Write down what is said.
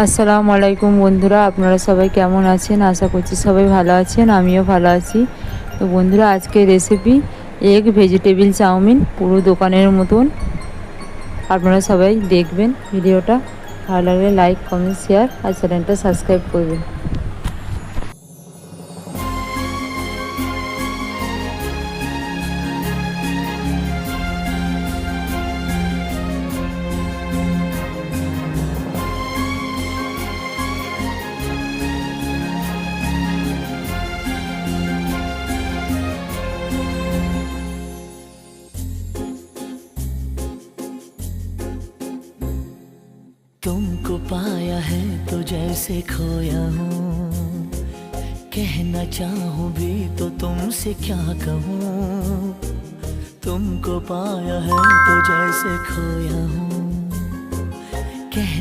আসসালামু আলাইকুম বন্ধুরা, আপনারা সবাই কেমন আছেন? আশা করছি সবাই ভালো আছেন, আমিও ভালো আছি। তো বন্ধুরা আজকে রেসিপি এগ ভেজিটেবিল চাউমিন, পুরো দোকানের মতন। আপনারা সবাই দেখবেন ভিডিওটা। ভালো লাগলে লাইক কমেন্ট শেয়ার আর চ্যানেলটা সাবস্ক্রাইব করবেন। तुमको पाया है तो जैसे खोया हूँ। कहना चाहूँ भी तो तुमसे क्या कहूँ? तुमको पाया है तो जैसे खोया हूँ। कहना